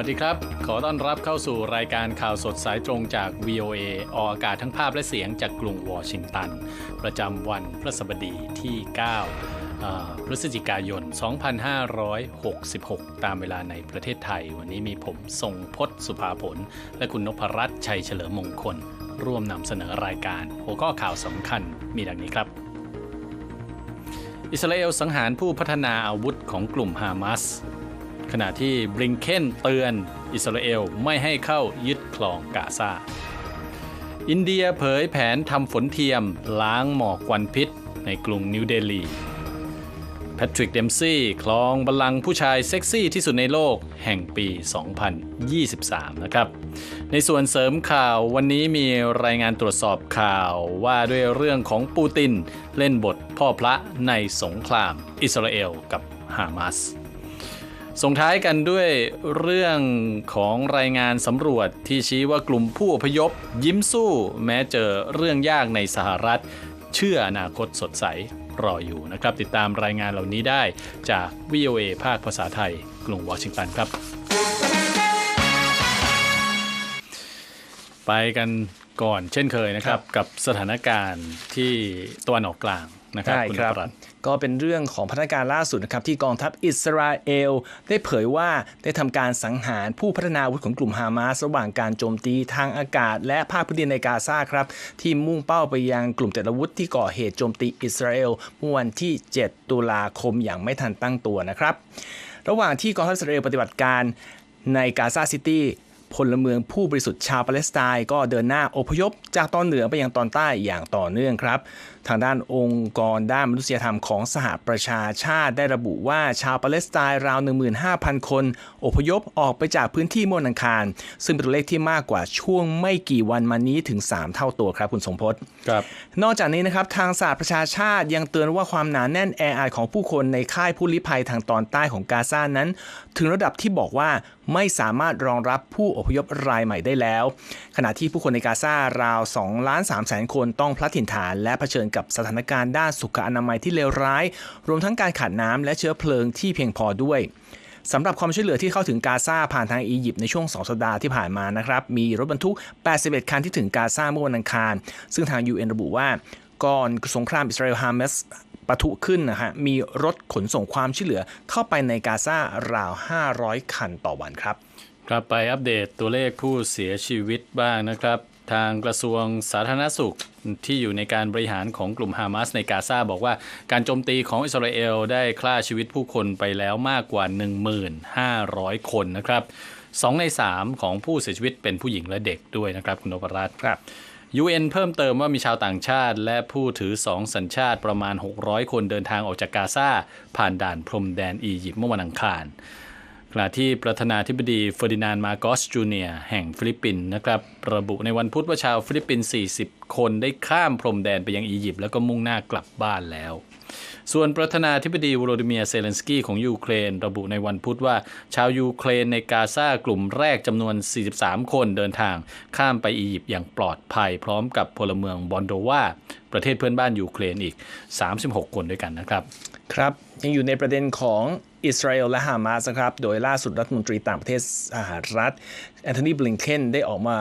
สวัสดีครับ ขอต้อนรับเข้าสู่รายการข่าวสดสายตรงจาก VOA ออกอากาศทั้งภาพและเสียงจากกรุงวอชิงตัน ประจำวันพฤหัสบดีที่ 9 พฤศจิกายน 2566 ตามเวลาในประเทศไทย วันนี้มีผมทรงพศสุภาผล และคุณนพรัตน์ชัยเฉลิมมงคล ร่วมนำเสนอรายการ หัวข้อข่าวสำคัญมีดังนี้ครับอิสราเอลสังหารผู้พัฒนาอาวุธของกลุ่มฮามาส ขณะที่บริงเคนเตือนอิสราเอลไม่ให้เข้ายึดคลองกาซา อินเดียเผยแผนทำฝนเทียมล้างหมอกควันพิษในกรุงนิวเดลีแพทริกเดมซี่คลองบัลลังก์ผู้ชายเซ็กซี่ที่สุดในโลกแห่งปี 2023 นะครับ ในส่วนเสริมข่าววันนี้มีรายงานตรวจสอบข่าวว่าด้วยเรื่องของปูติน เล่นบทพ่อพระในสงครามอิสราเอลกับฮามาส ส่งท้ายกันด้วยเรื่องของรายงานสำรวจที่ชี้ว่ากลุ่มผู้อพยพ ยิ้มสู้ แม้เจอเรื่องยากในสหรัฐ เชื่ออนาคตสดใสรออยู่นะครับ ติดตามรายงานเหล่านี้ได้จาก VOA ภาคภาษาไทย กรุงวอชิงตันครับ ไปกันก่อนเช่นเคยนะครับ กับสถานการณ์ที่ตะวันออกกลางนะครับใช่คุณครับนพรัตน์ ก็เป็นเรื่องของพัฒนาการล่าสุดนะครับที่กองทัพอิสราเอล ได้เผยว่าได้ทำการสังหารผู้พัฒนาอาวุธของกลุ่มฮามาสระหว่างการโจมตีทางอากาศ และภาคพื้นดินในกาซาครับ ที่มุ่งเป้าไปยังกลุ่มติดอาวุธที่ก่อเหตุโจมตีอิสราเอลเมื่อวันที่ 7 ตุลาคมอย่างไม่ทันตั้งตัวนะครับ ระหว่างที่กองทัพอิสราเอลปฏิบัติการในกาซาซิตี้พลเมืองผู้บริสุทธิ์ชาวปาเลสไตน์ก็เดินหน้าอพยพจากตอนเหนือไปยังตอนใต้อย่างต่อเนื่องครับทางด้านองค์กรด้านมนุษยธรรมของสหประชาชาติได้ระบุว่าชาวปาเลสไตน์ราว 15,000 คน อพยพออกไปจากพื้นที่มวลอังคาร ซึ่งเป็นตัวเลขที่มากกว่าช่วงไม่กี่วันมานี้ถึง 3 เท่าตัวครับคุณสงพจน์ครับ นอกจากนี้นะครับทางสหประชาชาติยังเตือนว่าความหนาแน่นแออัดของผู้คนในค่ายผู้ลี้ภัยทางตอนใต้ของกาซานั้น ถึงระดับที่บอกว่าไม่สามารถรองรับผู้อพยพรายใหม่ได้แล้ว ขณะที่ผู้คนในกาซาราว2ล้าน3แสนคนต้องพลัดถิ่นฐานและเผชิญกับสถานการณ์ด้านสุขอนามัยที่เลวร้าย รวมทั้งการขาดน้ำและเชื้อเพลิงที่เพียงพอด้วยสำหรับความช่วยเหลือที่เข้าถึงกาซาผ่านทางอียิปต์ในช่วง 2 สัปดาห์ที่ผ่านมานะครับ มีรถบรรทุก 81 คันที่ถึงกาซาเมื่อวันอังคาร ซึ่งทาง UN ระบุว่า ก่อนสงครามอิสราเอลฮามาสปะทุขึ้นนะฮะ มีรถขนส่งความช่วยเหลือเข้าไปในกาซาราว 500 คันต่อวันครับครับไปอัปเดตตัวเลขผู้เสียชีวิตบ้างนะครับ ทางกระทรวงสาธารณสุขที่อยู่ในการบริหารของกลุ่มฮามาสในกาซาบอกว่าการโจมตีของอิสราเอลได้ฆ่าชีวิตผู้คนไปแล้วมากกว่า 1,500 คนนะครับสองใน3ของผู้เสียชีวิตเป็นผู้หญิงและเด็กด้วยนะครับคุณนพรัตน์ครับ UN เพิ่มเติมว่ามีชาวต่างชาติ และผู้ถือ2สัญชาติประมาณ 600 คนเดินทางออกจากกาซาผ่านด่านพรมแดนอียิปต์เมื่อวันอังคาร ขณะที่ประธานาธิบดีเฟอร์ดินานมาโกสจูเนียแห่งฟิลิปปินส์นะครับระบุในวันพุธว่าชาวฟิลิปปินส์40 คนได้ข้ามพรมแดนไปยังอียิปต์แล้วก็มุ่งหน้ากลับบ้านแล้ว ส่วนประธานาธิบดีวโลดิเมียเซเลนสกี้ของยูเครน ระบุในวันพุธว่าชาวยูเครนในกาซากลุ่มแรกจำนวน 43 คนเดินทาง ข้ามไปอียิปต์อย่างปลอดภัย พร้อมกับพลเมืองบอนโดวาประเทศเพื่อนบ้านยูเครนอีก 36 คนด้วยกันนะครับ ครับยังอยู่ในประเด็นของ อิสราเอลและฮามาสนะครับ โดยล่าสุดรัฐมนตรีต่างประเทศสหรัฐแอนโทนีบลิงเคนได้ออกมา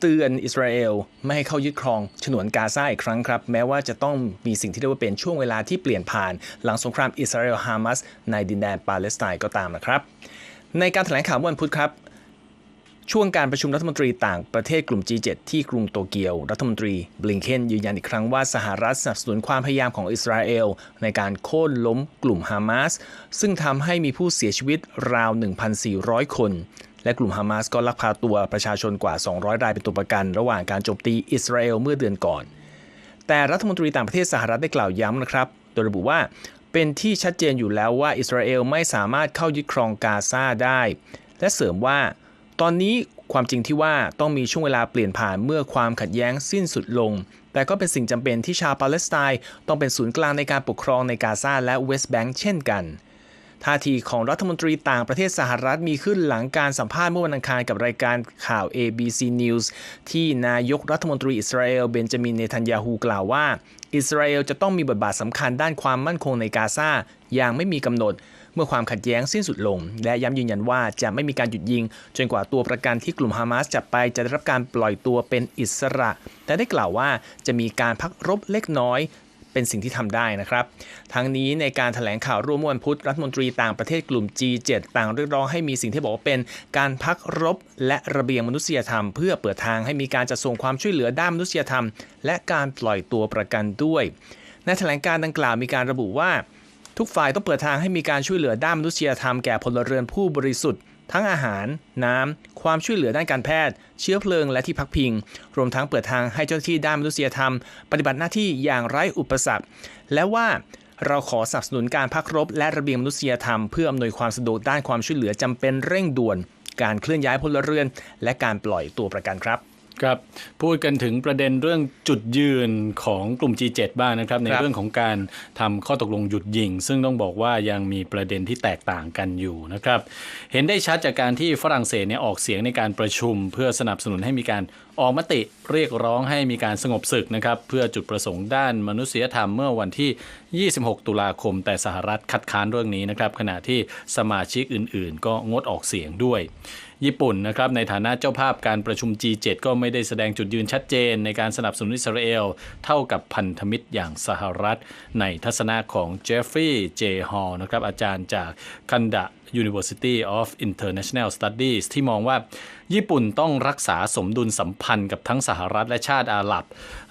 เตือนอิสราเอลไม่ให้เข้ายึดครองฉนวนกาซาอีกครั้งครับ แม้ว่าจะต้องมีสิ่งที่เรียกว่าเป็นช่วงเวลาที่เปลี่ยนผ่าน หลังสงครามอิสราเอลฮามาสในดินแดนปาเลสไตน์ก็ตามนะครับ ในการแถลงข่าวเมื่อวันพุธครับ ช่วงการประชุมรัฐมนตรีต่างประเทศกลุ่ม G7 ที่กรุงโตเกียว รัฐมนตรีบลิงเคนยืนยันอีกครั้งว่าสหรัฐสนับสนุนความพยายามของอิสราเอลในการโค่นล้มกลุ่มฮามาส ซึ่งทำให้มีผู้เสียชีวิตราว 1,400 คนและกลุ่มฮามาสก็ลักพาตัวประชาชนกว่า 200 รายเป็นตัวประกัน ระหว่างการโจมตีอิสราเอลเมื่อเดือนก่อน แต่รัฐมนตรีต่างประเทศสหรัฐได้กล่าวย้ำนะครับ โดยระบุว่าเป็นที่ชัดเจนอยู่แล้วว่าอิสราเอลไม่สามารถเข้ายึดครองกาซาได้ และเสริมว่า ตอนนี้ความจริงที่ว่าต้องมีช่วงเวลาเปลี่ยนผ่านเมื่อความขัดแย้งสิ้นสุดลง แต่ก็เป็นสิ่งจำเป็นที่ชาวปาเลสไตน์ต้องเป็นศูนย์กลางในการปกครองในกาซาและเวสต์แบงก์เช่นกันท่าทีของรัฐมนตรีต่างประเทศสหรัฐมีขึ้นหลังการสัมภาษณ์เมื่อวันอังคารกับรายการข่าว ABC News ที่นายกรัฐมนตรีอิสราเอลเบนจามินเนทันยาฮูกล่าวว่า อิสราเอลจะต้องมีบทบาทสำคัญด้านความมั่นคงในกาซาอย่างไม่มีกำหนด เมื่อความขัดแย้งสิ้นสุดลง และย้ำยืนยันว่าจะไม่มีการหยุดยิง จนกว่าตัวประกันที่กลุ่มฮามาสจับไปจะได้รับการปล่อยตัวเป็นอิสระ แต่ได้กล่าวว่าจะมีการพักรบเล็กน้อยเป็นสิ่งที่ทำได้นะครับ ทั้งนี้ในการถแถลงข่าวร่วมวันพุธรัฐมนตรีต่างประเทศกลุ่ม G7 ต่างเรียกร้องให้มีสิ่งที่บอกว่าเป็นการพักรบและระเบียงมนุษยธรรม เพื่อเปิดทางให้มีการจัดส่งความช่วยเหลือด้านมนุษยธรรม และการปล่อยตัวประกันด้วย ในแถลงการดังกล่าวมีการระบุว่า ทุกฝ่ายต้องเปิดทางให้มีการช่วยเหลือด้านมนุษยธรรมแก่พลเรือนผู้บริสุทธิ์ ทั้งอาหาร น้ำ ความช่วยเหลือด้านการแพทย์ เชื้อเพลิงและที่พักพิง รวมทั้งเปิดทางให้เจ้าหน้าที่ด้านมนุษยธรรม ปฏิบัติหน้าที่อย่างไร้อุปสรรค และว่าเราขอสนับสนุนการพักรบ และระเบียงมนุษยธรรม เพื่ออำนวยความสะดวกด้านความช่วยเหลือจำเป็นเร่งด่วน การเคลื่อนย้ายพลเรือน และการปล่อยตัวประกันครับ ครับพูดกันถึงประเด็นเรื่องจุดยืนของกลุ่ม G7 บ้างนะครับ ในครับเรื่องของการทำข้อตกลงหยุดยิง ซึ่งต้องบอกว่ายังมีประเด็นที่แตกต่างกันอยู่นะครับ เห็นได้ชัดจากการที่ฝรั่งเศสเนี่ยออกเสียงในการประชุม เพื่อสนับสนุนให้มีการ ออกมติเรียกร้องให้มีการสงบศึกนะครับเพื่อจุดประสงค์ด้านมนุษยธรรมเมื่อวันที่ 26 ตุลาคม แต่สหรัฐคัดค้านเรื่องนี้นะครับขณะที่สมาชิกอื่น ๆ ก็งดออกเสียงด้วย ญี่ปุ่นนะครับในฐานะเจ้าภาพการประชุม G7 ก็ไม่ได้แสดงจุดยืนชัดเจน ในการสนับสนุนอิสราเอล เท่ากับพันธมิตรอย่างสหรัฐ ในทัศนะของเจฟฟรีย์เจฮอลนะครับอาจารย์จากคันดะ University of International Studies ที่มองว่าญี่ปุ่นต้องรักษาสมดุลสัมพันธ์กับทั้งสหรัฐและชาติอาหรับ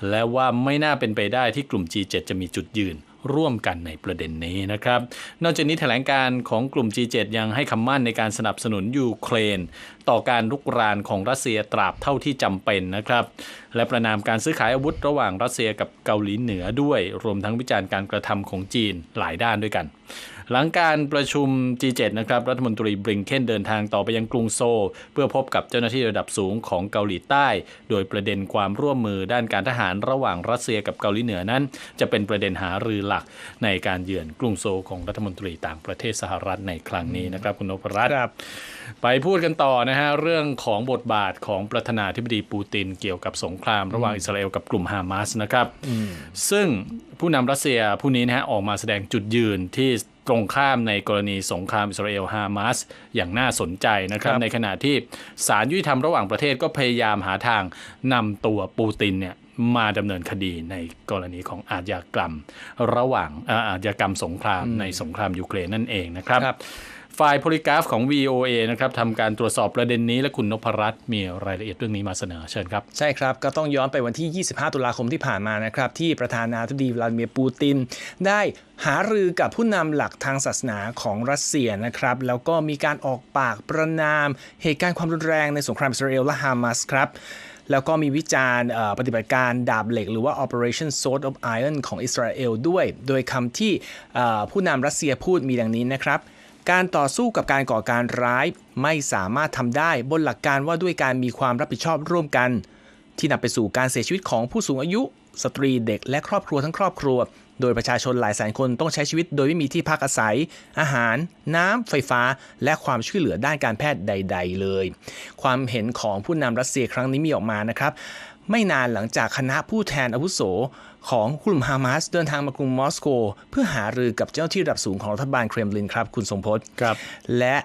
และว่าไม่น่าเป็นไปได้ที่กลุ่ม G7 จะมีจุดยืนร่วมกันในประเด็นนี้นะครับ นอกจากนี้แถลงการของกลุ่ม G7 ยังให้คำมั่นในการสนับสนุนยูเครน ต่อการลุกรานของรัสเซียตราบเท่าที่จำเป็นนะครับ และประนามการซื้อขายอาวุธระหว่างรัสเซียกับเกาหลีเหนือด้วย รวมทั้งวิจารณ์การกระทำของจีนหลายด้านด้วยกัน หลังการประชุม G7 นะครับรัฐมนตรีบริงเคนเดินทางต่อไปยังกรุงโซลเพื่อพบกับเจ้าหน้าที่ระดับสูงของเกาหลีใต้ โดยประเด็นความร่วมมือด้านการทหารระหว่างรัสเซียกับเกาหลีเหนือนั้น จะเป็นประเด็นหารือหลักในการเยือนกรุงโซลของรัฐมนตรีต่างประเทศสหรัฐในครั้งนี้นะครับคุณนพรัตน์ครับไปพูดกันต่อนะฮะเรื่องของบทบาทของประธานาธิบดีปูตินเกี่ยวกับสงคราม ระหว่างอิสราเอลกับกลุ่มฮามาสนะครับซึ่งผู้นำรัสเซียผู้นี้นะฮะออกมาแสดงจุดยืนที่ ตรงข้ามในกรณีสงครามอิสราเอลฮามาสอย่างน่าสนใจนะครับครับ ในขณะที่ศาลยุติธรรมระหว่างประเทศก็พยายามหาทางนำตัวปูตินเนี่ยมาดำเนินคดีในกรณีของอาชญากรรม ระหว่างอ่าอาชญากรรมสงครามในสงครามยูเครนนั่นเองนะครับครับ ฝ่ายโพลิกราฟของ VOA นะครับทำการตรวจสอบประเด็นนี้และคุณนพรัตน์มีรายละเอียดเรื่องนี้มาเสนอเชิญครับ ใช่ครับ ก็ต้องย้อนไปวันที่ 25 ตุลาคมที่ผ่านมานะครับที่ประธานาธิบดีวลาดิเมียร์ปูติน ได้หารือกับผู้นำหลักทางศาสนาของรัสเซียนะครับ แล้วก็มีการออกปากประนาม เหตุการณ์ความรุนแรงในสงครามอิสราเอลและฮามาสครับแล้วก็มีวิจารณ์ปฏิบัติการดาบเหล็ก หรือว่า Operation Sword of Iron ของอิสราเอลด้วย โดยคำที่ผู้นำรัสเซียพูดมีดังนี้นะครับ การต่อสู้กับการก่อการร้าย ไม่สามารถทำได้บนหลักการว่าด้วยการมีความรับผิดชอบร่วมกัน ที่นำไปสู่การเสียชีวิตของผู้สูงอายุ สตรีเด็กและครอบครัวทั้งครอบครัว โดยประชาชนหลายแสนคนต้องใช้ชีวิตโดยไม่มีที่พักอาศัย อาหาร น้ำ ไฟฟ้า และความช่วยเหลือด้านการแพทย์ใด ๆ เลย ความเห็นของผู้นำรัสเซียครั้งนี้มีออกมานะครับ ไม่นานหลังจากคณะผู้แทนอาวุโส ของกลุ่มฮามาสเดินทางมากรุงมอสโก เพื่อหารือกับเจ้าหน้าที่ระดับสูงของรัฐบาลเครมลินครับ คุณสมพศครับ และ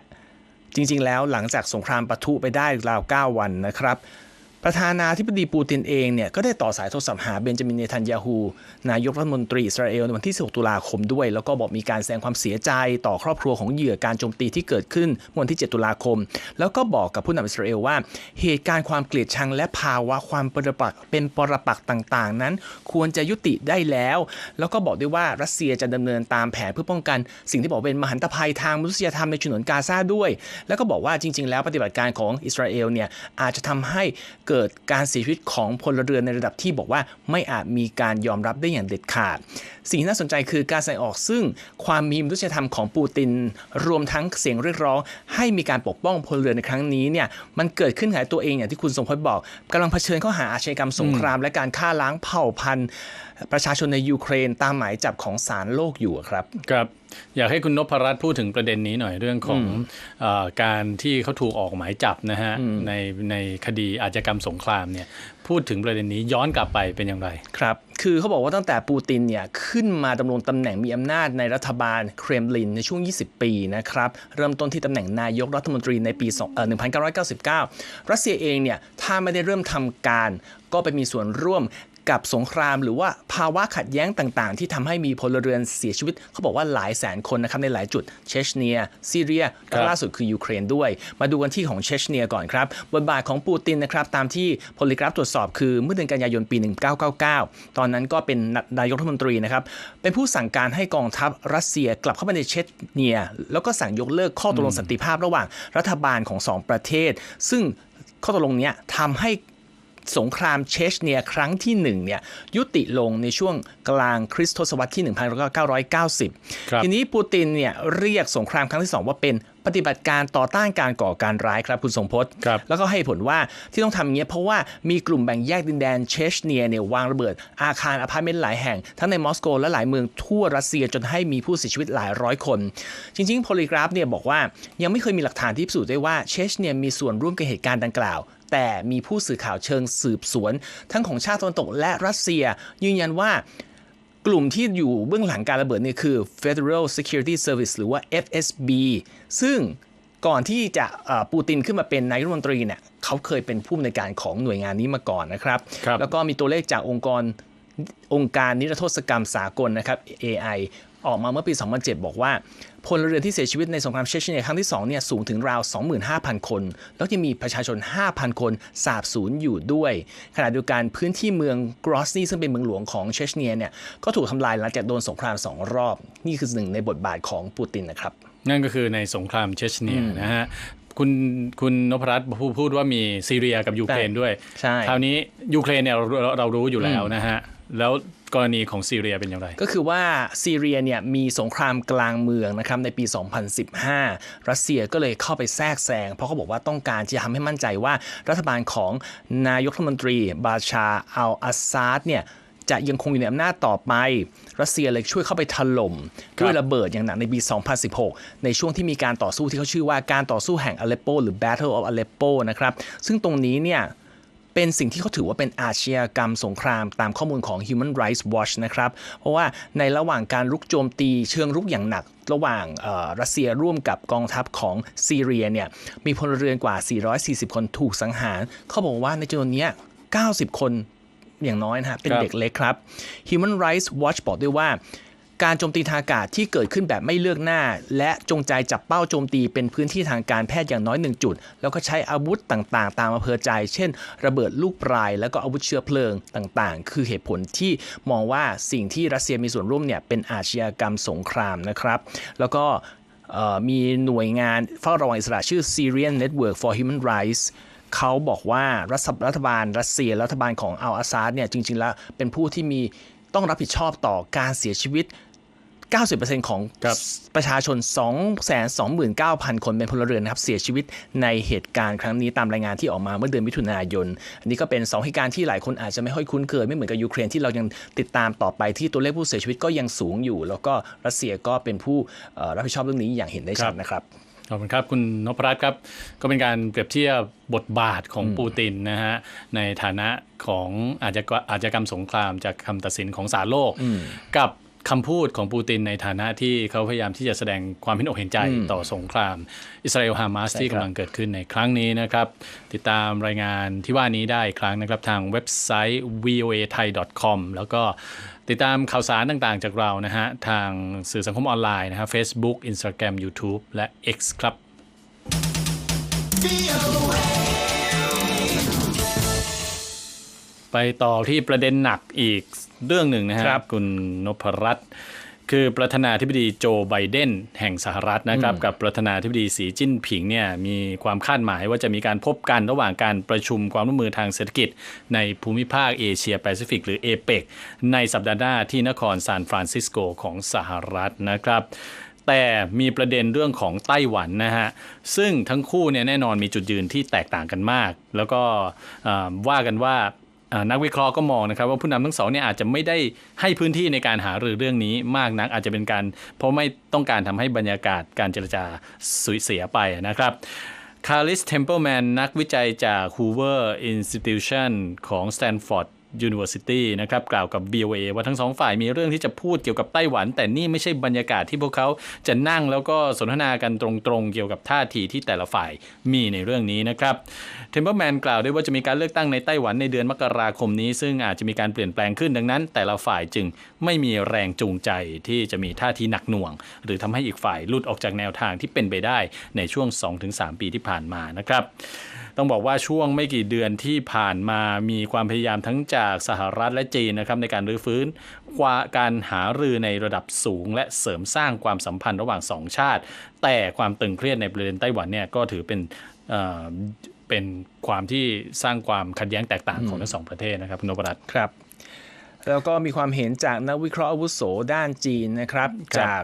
จริงๆ แล้วหลังจากสงครามปะทุไปได้ราว 9 วันนะครับ ประธานาธิบดีปูตินเองเนี่ยก็ได้ต่อสายโทรศัพท์หาเบนจามินเนทันยาฮูนายกรัฐมนตรีอิสราเอลในวันที่ 16 ตุลาคมด้วย แล้วก็บอกมีการแสดงความเสียใจต่อครอบครัวของเหยื่อการโจมตีที่เกิดขึ้นวันที่ 7 ตุลาคม แล้วก็บอกกับผู้นำอิสราเอลว่า เหตุการณ์ความเกลียดชังและภาวะความปรปักษ์เป็นปรปักษ์ต่างๆ นั้น ควรจะยุติได้แล้ว แล้วก็บอกด้วยว่ารัสเซียจะดำเนินตามแผนเพื่อป้องกัน สิ่งที่บอกเป็นมหันตภัยทางมนุษยธรรมในฉนวนกาซาด้วย แล้วก็บอกว่าจริง ๆ แล้วปฏิบัติการของอิสราเอลเนี่ยอาจจะทำให้เกิดกิดการเสียชีวิตของพลเรือนในระดับที่บอกว่าไม่อาจมีการยอมรับได้อย่างเด็ดขาด สิ่งที่น่าสนใจคือการแสดงออกซึ่งความมีมนุษยธรรมของปูติน รวมทั้งเสียงเรียกร้อง ให้มีการปกป้องพลเรือนในครั้งนี้เนี่ยมันเกิดขึ้นกับตัวเองอย่างที่คุณสมพศบอกกำลังเผชิญข้อหาอาชญากรรมสงคราม และการฆ่าล้างเผ่าพันธุ์ ประชาชนในยูเครนตามหมายจับของศาลโลกอยู่ครับครับ อยากให้คุณนพรัตน์พูดถึงประเด็นนี้หน่อยเรื่องของเออการที่เขาถูกออกหมายจับนะฮะในในคดีอาชญากรรมสงครามเนี่ยพูดถึงประเด็นนี้ย้อนกลับไปเป็นอย่างไรครับคือเขาบอกว่าตั้งแต่ปูตินเนี่ยขึ้นมาดำรงตำแหน่งมีอำนาจในรัฐบาลเครมลินในช่วง 20 ปีนะครับเริ่มต้นที่ตำแหน่งนายกรัฐมนตรีในปี2เอ่อ1999 รัสเซียเองเนี่ยถ้าไม่ได้เริ่มทำการก็ไปมีส่วนร่วม กับสงครามหรือว่าภาวะขัดแย้งต่างๆ ที่ทำให้มีพลเรือนเสียชีวิต เขาบอกว่าหลายแสนคนนะครับในหลายจุดเชชเนียซีเรียครัและบล่าสุดคือยูเครนด้วย มาดูกันที่ของเชชเนียก่อนครับบทบาทของปูตินนะครับตามที่โพลิกราฟตรวจสอบคือเมื่อเดือนกันยายนปี 1999 ตอนนั้นก็เป็นนายกรัฐมนตรีนะครับเป็นผู้สั่งการให้กองทัพรัสเซียกลับเข้ามาในเชชเนีย แล้วก็สั่งยกเลิกข้อตกลงสันติภาพระหว่างรัฐบาลของสองประเทศ ซึ่งข้อตกลงเนี้ยทำให้ สงครามเชชเนียครั้งที่หนึ่งเนี่ยยุติลงในช่วงกลางคริสตศตวรรษที่ 1990ครับทีนี้ปูตินเนี่ยเรียกสงครามครั้งที่ 2 ว่าเป็น ปฏิบัติการต่อต้านการก่อการร้ายครับคุณสมพศครับแล้วก็ให้ผลว่าที่ต้องทำอย่างเงี้ยเพราะว่ามีกลุ่มแบ่งแยกดินแดนเชชเนียเนี่ยวางระเบิดอาคารอพาร์ตเมนต์หลายแห่ง ทั้งในมอสโกและหลายเมืองทั่วรัสเซียจนให้มีผู้เสียชีวิตหลายร้อยคน จริงๆโพลีกราฟเนี่ยบอกว่ายังไม่เคยมีหลักฐานที่พิสูจน์ได้ว่าเชชเนียมีส่วนร่วมกับเหตุการณ์ดังกล่าวแต่มีผู้สื่อข่าวเชิงสืบสวน ทั้งของชาติตะวันตกและรัสเซีย ยืนยันว่า กลุ่มที่อยู่เบื้องหลังการระเบิดเนี่ยคือ Federal Security Service หรือว่า FSB ซึ่งก่อนที่จะเอ่อปูตินขึ้นมาเป็นนายกรัฐมนตรีเนี่ยเขาเคยเป็นผู้อำนวยการของหน่วยงานนี้มาก่อนนะครับครับแล้วก็มีตัวเลขจากองค์กรองค์การนิรโทษกรรมสากลนะครับ AI ออกมาเมื่อปี 2007 บอกว่า พลเรือนที่เสียชีวิตในสงครามเชชเนียครั้งที่2เนี่ยสูงถึงราว 25,000 คน แล้วยังมีประชาชน 5,000 คนสาบสูญอยู่ด้วย ขณะเดียวกันพื้นที่เมืองกรอสนีซึ่งเป็นเมืองหลวงของเชชเนียเนี่ยก็ถูกทำลายหลังจากโดนสงคราม 2 รอบ นี่คือหนึ่งในบทบาทของปูตินนะครับ นั่นก็คือในสงครามเชชเนียนะฮะคุณคุณนพรัตน์พูดพูดว่ามีซีเรียกับยูเครนด้วยใช่คราวนี้ยูเครนเนี่ยเราเราเรารู้อยู่แล้วนะฮะแล้ว กรณีของซีเรียเป็นอย่างไร ก็คือว่าซีเรียเนี่ยมีสงครามกลางเมืองนะครับในปี 2015 รัสเซียก็เลยเข้าไปแทรกแซง เพราะเขาบอกว่าต้องการจะทำให้มั่นใจว่ารัฐบาลของนายกรัฐมนตรีบาชาอัลอาซาดเนี่ยจะยังคงอยู่ในอำนาจต่อไป รัสเซียเลยช่วยเข้าไปถล่มด้วยระเบิดอย่างหนักในปี 2016 ในช่วงที่มีการต่อสู้ที่เขาชื่อว่าการต่อสู้แห่งอเลปโปหรือ Battle of Aleppo นะครับ ซึ่งตรงนี้เนี่ย เป็นสิ่งที่เขาถือว่าเป็นอาชญากรรมสงคราม ตามข้อมูลของ Human Rights Watch นะครับ เพราะว่าในระหว่างการลุกโจมตีเชิงรุกอย่างหนักระหว่างรัสเซียร่วมกับกองทัพของซีเรียเนี่ยมีพลเรือนกว่า 440 คนถูกสังหาร เขาบอกว่าในจำนวนนี้90 คนอย่างน้อยนะฮะเป็นเด็กเล็กครับ Human Rights Watch บอกด้วยว่า การโจมตีทางอากาศที่เกิดขึ้นแบบไม่เลือกหน้า และจงใจจับเป้าโจมตีเป็นพื้นที่ทางการแพทย์อย่างน้อยหนึ่งจุด แล้วก็ใช้อาวุธต่างๆ ตามอำเภอใจ เช่น ระเบิดลูกปลาย แล้วก็อาวุธเชื้อเพลิงต่างๆ คือเหตุผลที่มองว่าสิ่งที่รัสเซียมีส่วนร่วมเนี่ยเป็นอาชญากรรมสงครามนะครับ แล้วก็มีหน่วยงานเฝ้าระวังอิสระชื่อ Syrian Network for Human Rights เขาบอกว่ารัฐรัฐบาลรัสเซียรัฐบาลของอัลอาซาดเนี่ยจริง ๆ แล้วเป็นผู้ที่มี ต้องรับผิดชอบต่อการเสียชีวิต 90%ของครับประชาชน 229,000 คนเป็นพลเรือนนะครับ เสียชีวิตในเหตุการณ์ครั้งนี้ตามรายงานที่ออกมาเมื่อเดือนมิถุนายน อันนี้ก็เป็น 2 เหตุการณ์ที่หลายคนอาจจะไม่ค่อยคุ้นเคย ไม่เหมือนกับยูเครนที่เรายังติดตามต่อไปที่ตัวเลขผู้เสียชีวิตก็ยังสูงอยู่ แล้วก็รัสเซียก็เป็นผู้เอ่อรับผิดชอบเรื่องนี้อย่างเห็นได้ชัดนะครับ ขอบคุณครับ คุณนพรัตน์ครับก็เป็นการเปรียบเทียบบทบาทของปูตินนะฮะในฐานะของอาชญากรอาชญากรรมสงครามจากคำตัดสินของศาลโลก กับ คำพูดของปูตินในฐานะที่เขาพยายามที่จะแสดงความเห็นอกเห็นใจต่อสงคราม อิสราเอลฮามาสใช่ที่ครับกำลังเกิดขึ้นในครั้งนี้นะครับ ติดตามรายงานที่ว่านี้ได้อีกครั้งนะครับ ทางเว็บไซต์ voa thai com แล้วก็ติดตามข่าวสารต่างๆจากเรานะฮะ ทางสื่อสังคมออนไลน์นะฮะ Facebook Instagram YouTube และ X ครับ ไปต่อที่ประเด็นหนักอีก เรื่องหนึ่งนะฮะครับคุณนพรัตน์คือประธานาธิบดีโจไบเดนแห่งสหรัฐนะครับ กับประธานาธิบดีสีจิ้นผิงเนี่ยมีความคาดหมายว่าจะมีการพบกันระหว่างการประชุมความร่วมมือทางเศรษฐกิจ ในภูมิภาคเอเชียแปซิฟิกหรือเอเปกในสัปดาห์หน้าที่นครซานฟรานซิสโกของสหรัฐนะครับแต่มีประเด็นเรื่องของไต้หวันนะฮะ ซึ่งทั้งคู่เนี่ยแน่นอนมีจุดยืนที่แตกต่างกันมาก แล้วก็เอ่อว่ากันว่าอ่า นักวิเคราะห์ก็มองนะครับว่าผู้นำทั้งสองเนี่ยอาจจะไม่ได้ให้พื้นที่ในการหารือเรื่องนี้มากนักอาจจะเป็นการ เพราะไม่ต้องการทำให้บรรยากาศการเจรจาสูญเสียไปนะครับคาริสเทมเปิลแมนนักวิจัยจาก Hoover Institution ของ Stanford University นะครับกล่าวกับ VOA ว่าทั้งสองฝ่ายมีเรื่องที่จะพูดเกี่ยวกับไต้หวัน แต่นี่ไม่ใช่บรรยากาศที่พวกเขาจะนั่งแล้วก็สนทนากันตรงๆ เกี่ยวกับท่าทีที่แต่ละฝ่ายมีในเรื่องนี้นะครับเทมเ e ิลแมนกล่าวด้วยว่าจะมีการเลือกตั้งในไต้หวันในเดือนมกราคมนี้ ซึ่งอาจจะมีการเปลี่ยนแปลงขึ้นดังนั้น แต่ละฝ่ายจึงไม่มีแรงจูงใจที่จะมีท่าทีหนักหน่วง หรือทำให้อีกฝ่ายหลุดออกจากแนวทางที่เป็นไปได้ในช่วง 2-3 ปีที่ผ่านมานะครับ ต้องบอกว่าช่วงไม่กี่เดือนที่ผ่านมามีความพยายามทั้งจากสหรัฐและจีนนะครับในการรื้อฟื้นการหารือในระดับสูง และเสริมสร้างความสัมพันธ์ระหว่างสองชาติ แต่ความตึงเครียดในประเด็นไต้หวันเนี่ยก็ถือเป็นเอ่อเป็นความที่สร้างความขัดแย้งแตกต่างของทั้งสองประเทศนะครับคุณนพรัตน์ครับ แล้วก็มีความเห็นจากนักวิเคราะห์อาวุโสด้านจีนนะครับครับจาก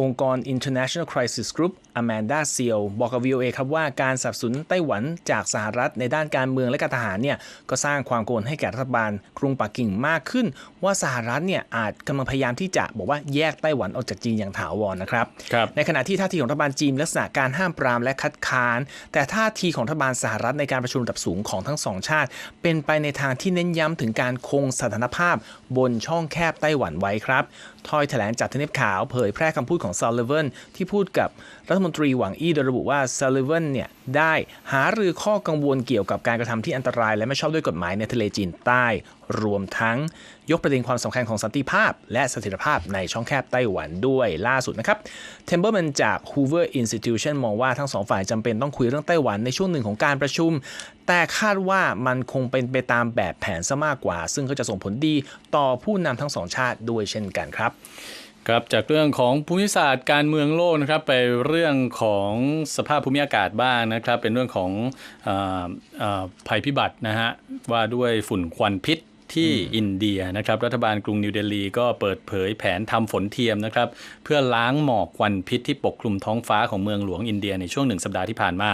องค์กร International Crisis Group Amanda Seal บอกกับ VOA ครับว่าการสนับสนุนไต้หวันจากสหรัฐในด้านการเมืองและการทหารเนี่ยก็สร้างความโกรธให้แก่รัฐบาลกรุงปักกิ่งมากขึ้น ว่าสหรัฐเนี่ยอาจกำลังพยายามที่จะบอกว่าแยกไต้หวันออกจากจีนอย่างถาวรนะครับครับในขณะที่ท่าทีของรัฐบาลจีนมีลักษณะการห้ามปรามและคัดค้าน แต่ท่าทีของรัฐบาลสหรัฐในการประชุมระดับสูงของทั้งสองชาติ เป็นไปในทางที่เน้นย้ำถึงการคงสถานภาพ บนช่องแคบไต้หวันไว้ครับทอยแถลงจากทำเนียบขาวเผยแพร่คำพูดของซาล l เวนที่พูดกับรัฐมนตรีหวังอี้โดยระบุว่าซาล l เวนเนี่ยได้หารือข้อกังวลเกี่ยวกับการกระทำที่อันตราย และไม่ชอบด้วยกฎหมายในทะเลจีนใต้ รวมทั้งยกประเด็นความสำคัญของสันติภาพ และเสถียรภาพในช่องแคบไต้หวันด้วยล่าสุดนะครับเทมเบอร์แมนจาก Hoover Institution มองว่าทั้งสองฝ่ายจำเป็นต้องคุยเรื่องไต้หวันในช่วงหนึ่งของการประชุม แต่คาดว่ามันคงเป็นไปตามแบบแผนซะมากกว่า ซึ่งก็จะส่งผลดีต่อผู้นำทั้งสองชาติด้วยเช่นกันครับ ครับจากเรื่องของภูมิศาสตร์การเมืองโลกนะครับไปเรื่องของสภาพภูมิอากาศบ้างนะครับ เป็นเรื่องของอออภัยพิบัตินะฮะว่าด้วยฝุ่นควันพิษ ที่อินเดียนะครับ รัฐบาลกรุงนิวเดลีก็เปิดเผยแผนทำฝนเทียมนะครับ เพื่อล้างหมอกควันพิษที่ปกคลุมท้องฟ้าของเมืองหลวงอินเดียในช่วงหนึ่งสัปดาห์ที่ผ่านมา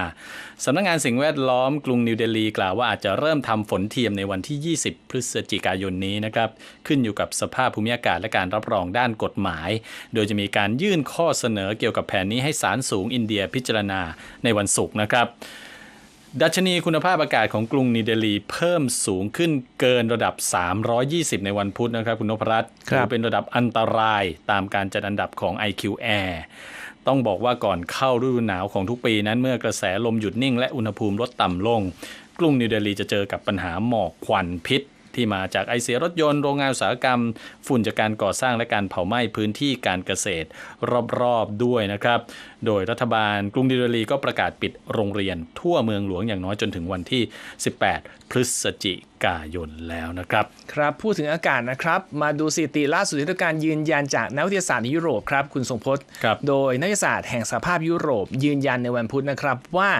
สำนักงานสิ่งแวดล้อมกรุงนิวเดลีกล่าวว่าอาจจะเริ่มทำฝนเทียมในวันที่ 20 พฤศจิกายนนี้นะครับขึ้นอยู่กับสภาพภูมิอากาศและการรับรองด้านกฎหมาย โดยจะมีการยื่นข้อเสนอเกี่ยวกับแผนนี้ให้ศาลสูงอินเดียพิจารณาในวันศุกร์นะครับ ดัชนีคุณภาพอากาศของกรุงนิวเดลีเพิ่มสูงขึ้นเกินระดับ 320 ในวันพุธนะครับ คุณนพรัตน์ครับถือเป็นระดับอันตรายตามการจัดอันดับของ IQ Air ต้องบอกว่าก่อนเข้าฤดูหนาวของทุกปีนั้นเมื่อกระแสลมหยุดนิ่งและอุณหภูมิลดต่ำลง กรุงนิวเดลีจะเจอกับปัญหาหมอกควันพิษ ที่มาจากไอเสียรถยนต์โรงงานอุตสาหกรรม ฝุ่นจากการก่อสร้างและการเผาไหม้พื้นที่การเกษตรรอบๆด้วยนะครับ โดยรัฐบาลกรุงดิวเดลีก็ประกาศปิดโรงเรียนทั่วเมืองหลวงอย่างน้อยจนถึงวันที่ 18 พฤศจิกายนแล้วนะครับ ครับพูดถึงอากาศนะครับ มาดูสถิติล่าสุดที่ต้องการยืนยันจากนักวิทยาศาสตร์ในยุโรปครับคุณทรงพจน์ครับโดยนักวิทยาศาสตร์แห่งสหภาพยุโรป ยืนยันในวันพุธนะครับว่า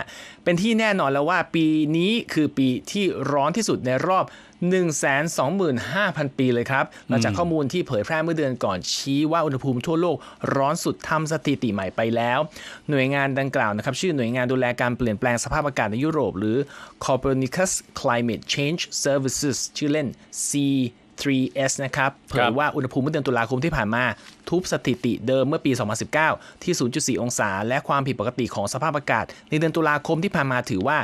เป็นที่แน่นอนแล้วว่าปีนี้คือปีที่ร้อนที่สุดในรอบ 125,000 ปีเลยครับหลังจากข้อมูลที่เผยแพร่เมื่อเดือนก่อนชี้ว่าอุณหภูมิทั่วโลกร้อนสุดทำสถิติใหม่ไปแล้ว หน่วยงานดังกล่าวนะครับ ชื่อหน่วยงานดูแลการเปลี่ยนแปลงสภาพอากาศในยุโรป หรือ Copernicus Climate Change Services ชื่อเล่น C 3S นะครับเผครัยบว่าอุณหภูมิเมื่อเดือนตุลาคมที่ผ่านมา ทุบสถิติเดิมเมื่อปี 2019 ที่ 0.4 องศา และความผิดปกติของสภาพอากาศ ในเดือนตุลาคมที่ผ่านมาถือว่า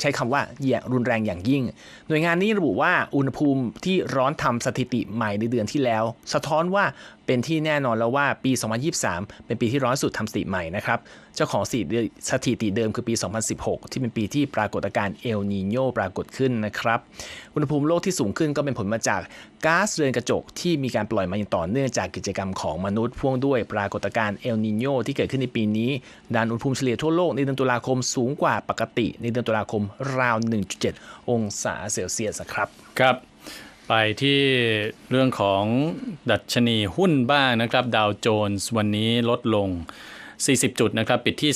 ใช้คำว่าอย่ารุนแรงอย่างยิ่ง หน่วยงานนี้ระบุว่าอุณหภูมิที่ร้อนทำสถิติใหม่ในเดือนที่แล้ว สะท้อนว่า เป็นที่แน่นอนแล้วว่าปี 2023 เป็นปีที่ร้อนสุดทำสถิติใหม่นะครับ เจ้าของสถิติเดิมคือปี 2016 ที่เป็นปีที่ปรากฏการณ์เอลนีโญปรากฏขึ้นนะครับ อุณหภูมิโลกที่สูงขึ้นก็เป็นผลมาจากก๊าซเรือนกระจกที่มีการปล่อยมาอย่างต่อเนื่องจากกิจกรรมของมนุษย์พ่วงด้วยปรากฏการณ์เอลนีโญที่เกิดขึ้นในปีนี้ด้านอุณหภูมิเฉลี่ยทั่วโลกในเดือนตุลาคมสูงกว่าปกติ ในเดือนตุลาคมราว 1.7 องศาเซลเซียสครับ ครับ ไปที่เรื่องของดัชนีหุ้นบ้างนะครับ ดาวโจนส์วันนี้ลดลง 40 จุดนะครับ ปิดที่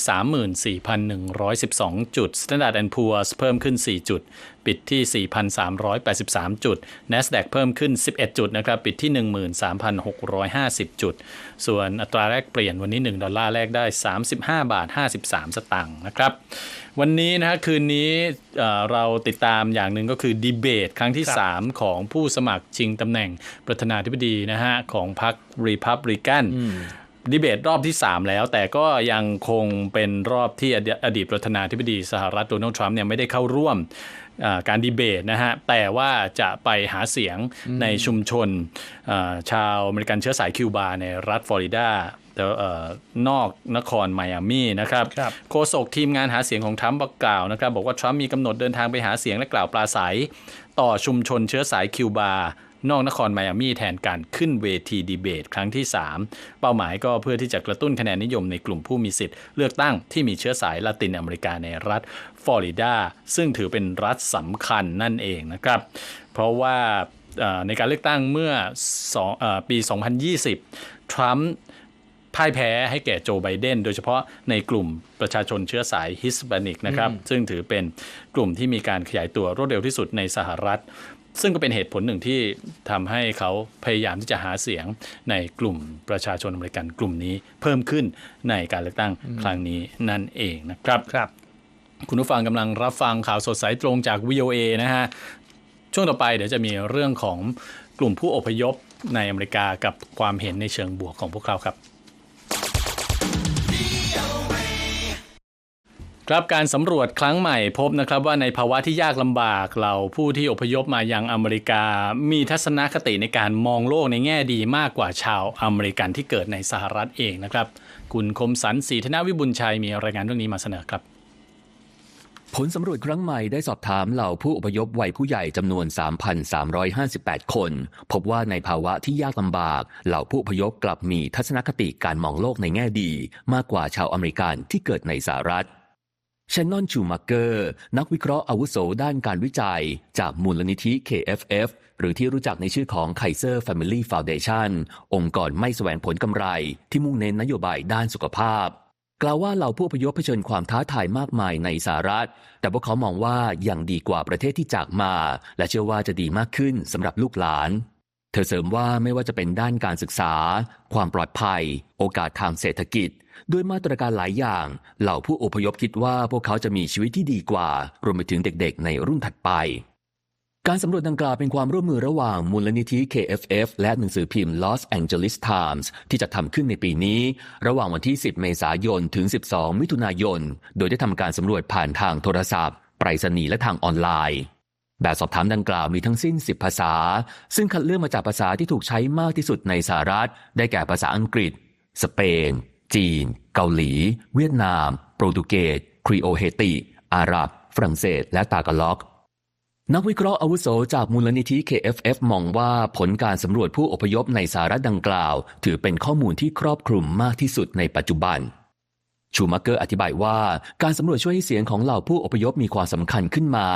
34,112 จุด Standard Poor's เพิ่มขึ้น 4 จุด ปิดที่ 4,383 จุด NASDAQ เพิ่มขึ้น 11 จุดนะครับ ปิดที่ 13,650 จุด ส่วนอัตราแลกเปลี่ยนวันนี้ 1 ดอลลาร์แลกได้ 35 บาท 53 สตางค์นะครับ วันนี้นะฮะคืนนี้เอ่อเราติดตามอย่างหนึ่งก็คือดีเบต ครั้งที่ครับ3ของผู้สมัครชิงตำแหน่งประธานาธิบดีนะฮะของพรรครีพับลิกัน ดีเบตรอบที่ 3 แล้ว แต่ก็ยังคงเป็นรอบที่อดีอดีตประธานาธิบดีสหรัฐโดนัลด์ทรัมป์เนี่ยไม่ได้เข้าร่วมอ่าการดีเบตนะฮะ แต่ว่าจะไปหาเสียงในชุมชนอ่าชาวอเมริกันเชื้อสายคิวบาในรัฐฟลอริดาแต่เอ่อนอกนครไมอามี่นะครับครับโฆษกทีมงานหาเสียงของทรัมป์บอกกล่าวนะครับ บอกว่าทรัมป์มีกำหนดเดินทางไปหาเสียงและกล่าวปราศัย ต่อชุมชนเชื้อสายคิวบา นอกนครไมอามี่แทนการขึ้นเวทีดีเบต ครั้งที่ 3 เป้าหมายก็เพื่อที่จะกระตุ้นคะแนนนิยมในกลุ่มผู้มีสิทธิ์เลือกตั้งที่มีเชื้อสายละตินอเมริกาในรัฐฟลอริดาซึ่งถือเป็นรัฐสำคัญนั่นเองนะครับ เพราะว่าเอ่อในการเลือกตั้งเมื่อสองเออปี 2020 ทรัมป์พ่ายแพ้ให้แก่โจไบเดน โดยเฉพาะในกลุ่มประชาชนเชื้อสายฮิสแปนิกนะครับ ซึ่งถือเป็นกลุ่มที่มีการขยายตัวรวดเร็วที่สุดในสหรัฐ ซึ่งก็เป็นเหตุผลหนึ่งที่ทำให้เขาพยายามที่จะหาเสียงในกลุ่มประชาชนอเมริกันกลุ่มนี้เพิ่มขึ้นในการเลือกตั้งครั้งนี้นั่นเองนะครับครับ คุณผู้ฟังกำลังรับฟังข่าวสดสายตรงจาก VOA นะฮะช่วงต่อไปเดี๋ยวจะมีเรื่องของกลุ่มผู้อพยพในอเมริกากับความเห็นในเชิงบวกของพวกเขาครับ ครับการสำรวจครั้งใหม่พบนะครับว่าในภาวะที่ยากลำบากเราผู้ที่อพยพมายังอเมริกา มีทัศนคติในการมองโลกในแง่ดีมากกว่าชาวอเมริกันที่เกิดในสหรัฐเองนะครับ คุณคมสันศรีธนวิบุญชัยมีรายงานเรื่องนี้มาเสนอครับ ผลสำรวจครั้งใหม่ได้สอบถามเหล่าผู้อพยพวัยผู้ใหญ่จำนวน 3,358 คน พบว่าในภาวะที่ยากลำบากเหล่าผู้อพยพกลับมีทัศนคติการมองโลกในแง่ดี มากกว่าชาวอเมริกันที่เกิดในสหรัฐ ชนนอนชูมาเกอร์ นักวิเคราะห์อาวุโสด้านการวิจัย จากมูลนิธิ KFF หรือที่รู้จักในชื่อของ Kaiser Family Foundation องค์กรไม่แสวงผลกำไร ที่มุ่งเน้นนโยบายด้านสุขภาพ กล่าวว่าเหล่าผู้พยพเผชิญความท้าทายมากมายในสหรัฐ แต่พวกเขามองว่ายังดีกว่าประเทศที่จากมา และเชื่อว่าจะดีมากขึ้นสำหรับลูกหลานเธอเสริมว่าไม่ว่าจะเป็นด้านการศึกษา ความปลอดภัย โอกาสทางเศรษฐกิจ ด้วยมาตรการหลายอย่าง เหล่าผู้อพยพคิดว่าพวกเขาจะมีชีวิตที่ดีกว่า รวมไปถึงเด็กๆ ในรุ่นถัดไป การสำรวจดังกล่าวเป็นความร่วมมือระหว่างมูลนิธิ KFF และหนังสือพิมพ์ Los Angeles Times ที่จะทำขึ้นในปีนี้ ระหว่างวันที่ 10 เมษายน ถึง 12 มิถุนายน โดยได้ทำการสำรวจผ่านทางโทรศัพท์ไปรษณีย์และทางออนไลน์ แบบสอบถามดังกล่าวมีทั้งสิ้น 10 ภาษา ซึ่งคัดเลือกมาจากภาษาที่ถูกใช้มากที่สุดในสหรัฐ ได้แก่ภาษาอังกฤษ สเปน จีน เกาหลี เวียดนาม โปรตุเกสครีโอเฮติ อาหรับ ฝรั่งเศส และตากาล็อก นักวิเคราะห์อาวุโสจากมูลนิธิ KFF มองว่าผลการสำรวจผู้อพยพในสหรัฐดังกล่าว ถือเป็นข้อมูลที่ครอบคลุมมากที่สุดในปัจจุบัน ชูมาเกอร์อธิบายว่า การสำรวจช่วยให้เสียงของเหล่าผู้อพยพมีความสำคัญขึ้นมา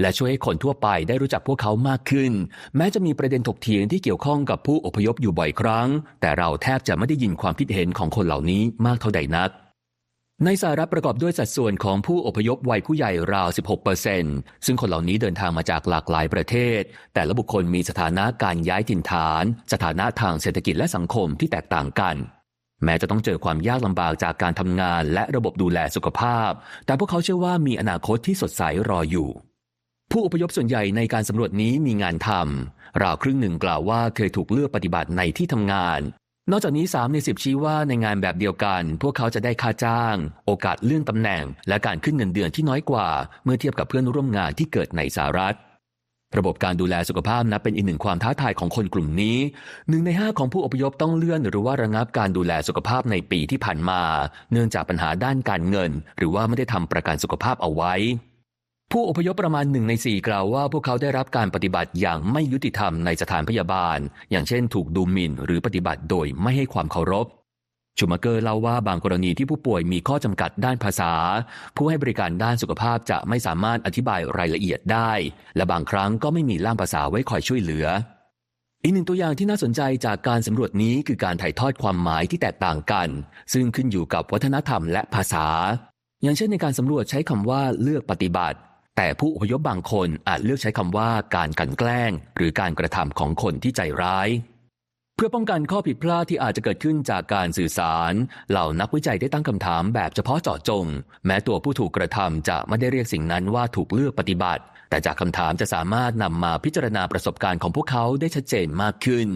และช่วยให้คนทั่วไปได้รู้จักพวกเขามากขึ้น แม้จะมีประเด็นถกเถียงที่เกี่ยวข้องกับผู้อพยพอยู่บ่อยครั้ง แต่เราแทบจะไม่ได้ยินความคิดเห็นของคนเหล่านี้มากเท่าใดนักในสหรัฐประกอบด้วยสัดส่วนของผู้อพยพวัยผู้ใหญ่ราว 16%ซึ่งคนเหล่านี้เดินทางมาจากหลากหลายประเทศ แต่ละบุคคลมีสถานะการย้ายถิ่นฐาน สถานะทางเศรษฐกิจและสังคมที่แตกต่างกัน แม้จะต้องเจอความยากลำบากจากการทำงานและระบบดูแลสุขภาพ แต่พวกเขาเชื่อว่ามีอนาคตที่สดใสรออยู่ ผู้อพยพส่วนใหญ่ในการสำรวจนี้มีงานทำราวครึ่งหนึ่งกล่าวว่าเคยถูกเลือกปฏิบัติในที่ทำงาน นอกจากนี้ 3 ใน 10 ชี้ว่าในงานแบบเดียวกัน พวกเขาจะได้ค่าจ้าง โอกาสเลื่อนตำแหน่ง และการขึ้นเงินเดือนที่น้อยกว่า เมื่อเทียบกับเพื่อนร่วมงานที่เกิดในสหรัฐ ระบบการดูแลสุขภาพนับเป็นอีกหนึ่งความท้าทายของคนกลุ่มนี้หนึ่งในห้าของผู้อพยพต้องเลื่อนหรือว่าระงับการดูแลสุขภาพในปีที่ผ่านมา เนื่องจากปัญหาด้านการเงิน หรือว่าไม่ได้ทำประกันสุขภาพเอาไว้ ผู้อพยพประมาณหนึ่งในสี่กล่าวว่า พวกเขาได้รับการปฏิบัติอย่างไม่ยุติธรรมในสถานพยาบาล อย่างเช่น ถูกดูหมิ่น หรือปฏิบัติโดยไม่ให้ความเคารพ ชูมาเกอร์เล่าว่าบางกรณีที่ผู้ป่วยมีข้อจำกัดด้านภาษา ผู้ให้บริการด้านสุขภาพจะไม่สามารถอธิบายรายละเอียดได้ และบางครั้งก็ไม่มีล่ามภาษาไว้คอยช่วยเหลือ อีกหนึ่งตัวอย่างที่น่าสนใจจากการสำรวจนี้คือการถ่ายทอดความหมายที่แตกต่างกัน ซึ่งขึ้นอยู่กับวัฒนธรรมและภาษา อย่างเช่นในการสำรวจใช้คำว่าเลือกปฏิบัติ แต่ผู้อพยพบางคนอาจเลือกใช้คำว่าการกลันแกล้ง หรือการกระทำของคนที่ใจร้าย เพื่อป้องกันข้อผิดพลาดที่อาจจะเกิดขึ้นจากการสื่อสาร เหล่านักวิจัยได้ตั้งคำถามแบบเฉพาะเจาะจง แม้ตัวผู้ถูกกระทำจะไม่ได้เรียกสิ่งนั้นว่าถูกเลือกปฏิบัติ แต่จากคำถามจะสามารถนำมาพิจารณาประสบการณ์ของพวกเขาได้ชัดเจนมากขึ้น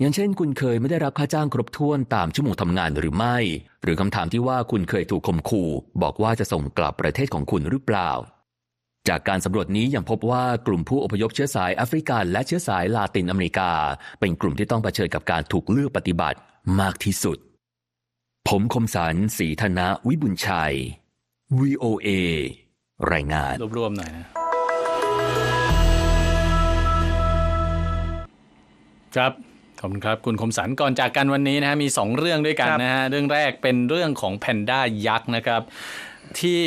อย่างเช่น คุณเคยไม่ได้รับค่าจ้างครบถ้วนตามชั่วโมงทำงานหรือไม่ หรือคำถามที่ว่าคุณเคยถูกข่มขู่ บอกว่าจะส่งกลับประเทศของคุณหรือเปล่า จากการสำรวจนี้ยังพบว่ากลุ่มผู้อพยพเชื้อสายแอฟริกันและเชื้อสายลาตินอเมริกา เป็นกลุ่มที่ต้องเผชิญกับการถูกเลือกปฏิบัติมากที่สุด ผมคมสันสีธนะวิบุญชัย VOA รายงาน รวบๆหน่อยนะครับขอบคุณครับ คุณคมสันก่อนจากกันวันนี้นะฮะมี 2 เรื่องด้วยกันนะฮะเรื่องแรกเป็นเรื่องของแพนด้ายักษ์นะครับ ที่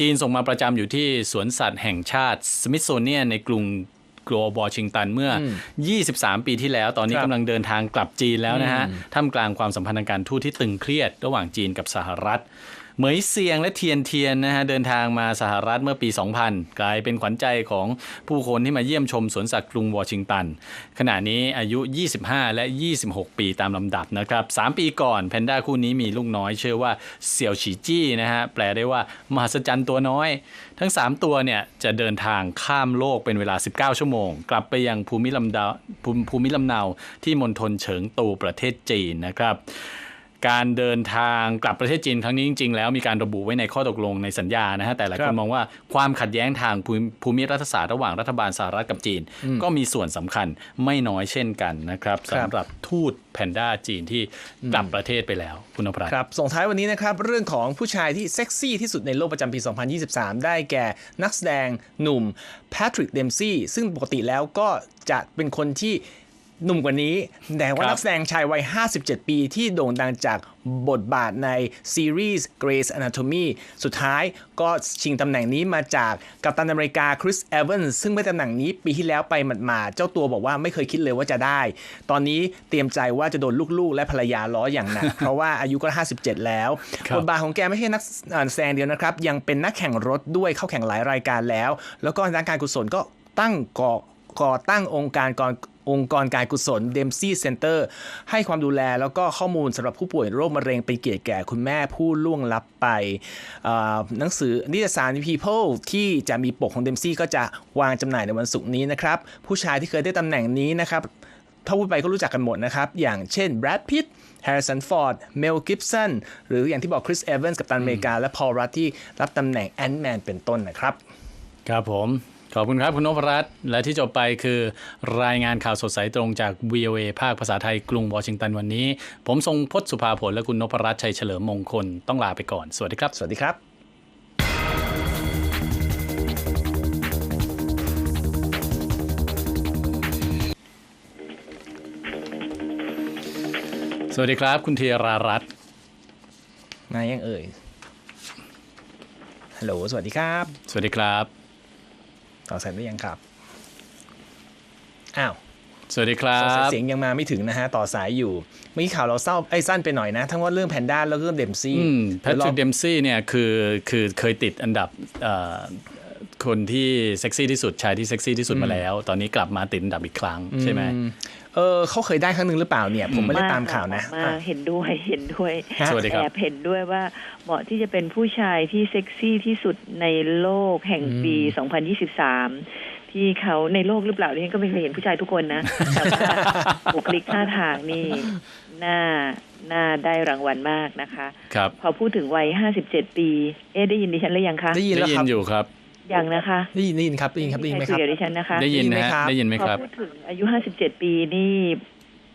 จีนส่งมาประจำอยู่ที่สวนสัตว์แห่งชาติสมิธโซเนียนในกรุงกรัววอชิงตันเมื่อ 23 ปีที่แล้ว ตอนนี้ครับกำลังเดินทางกลับจีนแล้วนะฮะ ท่ามกลางความสัมพันธ์ทางการทูตที่ตึงเครียดระหว่างจีนกับสหรัฐ เหมยเซียงและเทียนเทียนนะฮะเดินทางมาสหรัฐเมื่อปี 2000 กลายเป็นขวัญใจของผู้คนที่มาเยี่ยมชมสวนสัตว์กรุงวอชิงตัน ขณะนี้อายุ 25 และ 26 ปีตามลำดับนะครับ 3 ปีก่อนแพนด้าคู่นี้มีลูกน้อย ชื่อว่าเสี่ยวฉีจี้นะฮะแปลได้ว่ามหัศจรรย์ตัวน้อย ทั้ง 3 ตัวเนี่ยจะเดินทางข้ามโลกเป็นเวลา 19 ชั่วโมง กลับไปยังภูมิลำดาภูมิภูมิลำเนาที่มณฑลเฉิงตูประเทศจีนนะครับ การเดินทางกลับประเทศจีนครั้งนี้จริงๆแล้วมีการระบุไว้ในข้อตกลงในสัญญานะฮะแต่หลายคครันบมองว่าความขัดแย้งทางภูมิภูมิรัฐศาสตร์ระหว่างรัฐบาลสหรัฐกับจีน ก็มีส่วนสำคัญไม่น้อยเช่นกันนะครับครับสำหรับทูตแพนด้าจีนที่กลับประเทศไปแล้วคุณนพรัตน์ครับส่งท้ายวันนี้นะครับเรื่องของผู้ชายที่เซ็กซี่ที่สุดในโลกประจำปี 2023 ได้แก่นักแสดงหนุ่มแพทริกเดมซี่ซึ่งปกติแล้วก็จะเป็นคนที่ หนุ่มกว่านี้ แต่ว่าครับนักแสดงชายวัย 57 ปีที่โด่งดังจากบทบาทในซีรีส์ Grey's Anatomy สุดท้ายก็ชิงตำแหน่งนี้มาจากกัปตันอเมริกาคริสเอเวนซึ่งได้ตำแหน่งนี้ปีที่แล้วไปหมาดๆเจ้าตัวบอกว่าไม่เคยคิดเลยว่าจะได้ ตอนนี้เตรียมใจว่าจะโดนลูกๆ และภรรยาล้ออย่างหนัก เพราะว่าอายุก็ 57 แล้วครับบทบาทของแกไม่ใช่นักแสดงเดียวนะครับ ยังเป็นนักแข่งรถด้วยเข้าแข่งหลายรายการแล้ว แล้วก็นักการกุศลก็ตั้งก่อ ก่อตั้งองค์การก่อนองค์กรการกุศล Dempsey Center ให้ความดูแลแล้วก็ข้อมูลสำหรับผู้ป่วยโรคมะเร็งเป็นเกียรติแก่คุณแม่ผู้ล่วงลับไปอ่อหนังสือนิตยสาร People ที่จะมีปกของ Dempsey ก็จะวางจำหน่ายในวันศุกร์นี้นะครับ ผู้ชายที่เคยได้ตำแหน่งนี้นะครับถ้าพูดไปก็รู้จักกันหมดนะครับ อย่างเช่น Brad Pitt Harrison Ford Mel Gibson หรืออย่างที่บอก Chris Evans กับตันอเมริกา และ Paul Rudd ที่รับตำแหน่ง Ant-Man เป็นต้นนะครับ ครับผม ขอบคุณครับ คุณนพรัตน์และที่จบไปคือรายงานข่าวสดสายตรงจาก VOA ภาคภาษาไทยกรุงวอชิงตันวันนี้ ผมทรงพจน์สุภาผลและคุณนพรัตน์ชัยเฉลิมมงคลต้องลาไปก่อน สวัสดีครับ สวัสดีครับสวัสดีครับ คุณเทียรารัตน์มายังเอ่ย ฮัลโหล สวัสดีครับ สวัสดีครับ ต่อสายได้ยังครับอ้าวสวัสดีครัสงสัยบเสียงยังมาไม่ถึงนะฮะ ต่อสายอยู่เมื่อกี้ข่าวเราเศร้าไอ้สั้นไปหน่อยนะ ทั้งว่าเรื่องแพนด้าแล้วก็เรื่องเดมซี่อืมแพทริกเดมซี่เนี่ยคือคือเคยติดอันดับเอ่อ คนที่เซ็กซี่ที่สุดชายที่เซ็กซี่ที่สุดมาแล้ว ตอนนี้กลับมาติดอันดับอีกครั้งใช่ไหมเออเขาเคยได้ครั้งหนึ่งหรือเปล่าเนี่ยผมไม่ได้ตามข่าวนะมาอะเห็นด้วยเห็นด้วยฮะสวัสดีครับแอบเห็นด้วยว่าเหมาะที่จะเป็นผู้ชายที่เซ็กซี่ที่สุดในโลกแห่งปี 2023 ที่เขาในโลกหรือเปล่าดิฉันก็ไม่เคยเห็นผู้ชายทุกคนนะแต่ว่าบุคลิกท่าทางนี่น่าน่าได้รางวัลมากนะคะครับพอพูดถึงวัย 57 ปี เอ๊ะได้ยินดิฉันหรือยังคะได้ยินได้แล้วยิคนรับอยู่ครับ ยังนะคะได้ยินได้ยินครับได้ยินครับได้ยินไหมใคครรับคุยกับดิฉันนะคะได้ยินได้ยินไหมนะครัฮะบได้ยินไหมพอครับพูดถึงอายุ57ปีนี่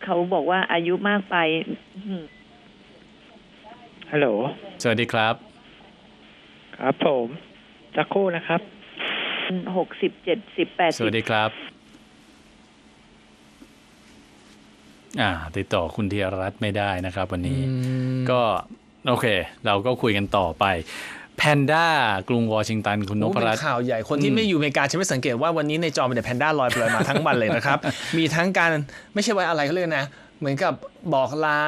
เขาบอกว่าอายุมากไปอืมฮัลโหลสวัสดีครับ ครับผมจักครู่นะครับหกสิบเจ็ดสิบแปดสวัสดีครับ อ่า ติดต่อคุณธีรรัตน์ไม่ได้นะครับ วันนี้ ก็ โอเค เราก็คุยกันต่อไป แพนด้ากรุงวอชิงตันคุณนโอ้พเป็นรัตน์ข่าวใหญ่คนที่ไม่อยู่อเมริกาจะไม่สังเกตว่าวันนี้ในจอมีแต่แพนด้าลอยไปลอยมาทั้งวันเลยนะครับ มีทั้งการไม่ใช่ว่าอะไรเขาเรียกนะ เหมือนกับบอกลา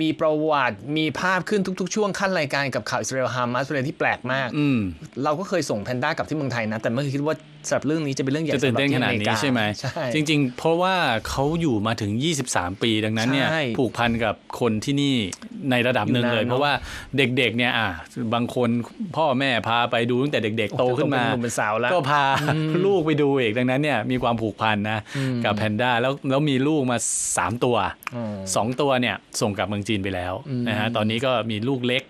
มีประวัติ มีภาพขึ้นทุก ๆ ช่วงขั้นรายการกับข่าวอิสราเอลฮามาสเป็นเรื่องที่แปลกมากอืมเราก็เคยส่งแพนด้ากลับที่เมืองไทยนะ แต่ไม่เคยคิดว่าสำหรับเรื่องนี้จะเป็นเรื่องใหญ่จะตื่นเต้นขนาดนี้ใช่ไหมใช่ จริง ๆ เพราะว่าเขาอยู่มาถึง 23 ปีดังนั้นเนี่ยใช่ผูกพันกับคนที่นี่ในระดับหนึ่งอยู่นานเลยเนอะเพราะว่าเด็กๆเนี่ยอะบางคนพ่อแม่พาไปดูตั้งแต่เด็ก ๆ โตขึ้นมาโตเป็นหนุ่มเป็นสาวแล้วก็พาลูกไปดูอีกดังนั้นเนี่ยมีความผูกพันนะกับแพนด้าแล้วแล้วมีลูกมา 3 ตัวอืมสองตัวเนี่ยส่งกลับเมืองจีนไปแล้วนะฮะตอนนี้ก็มีลูกเล็ก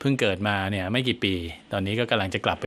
เพิ่งเกิดมาเนี่ยไม่กี่ปี ตอนนี้ก็กำลังจะกลับ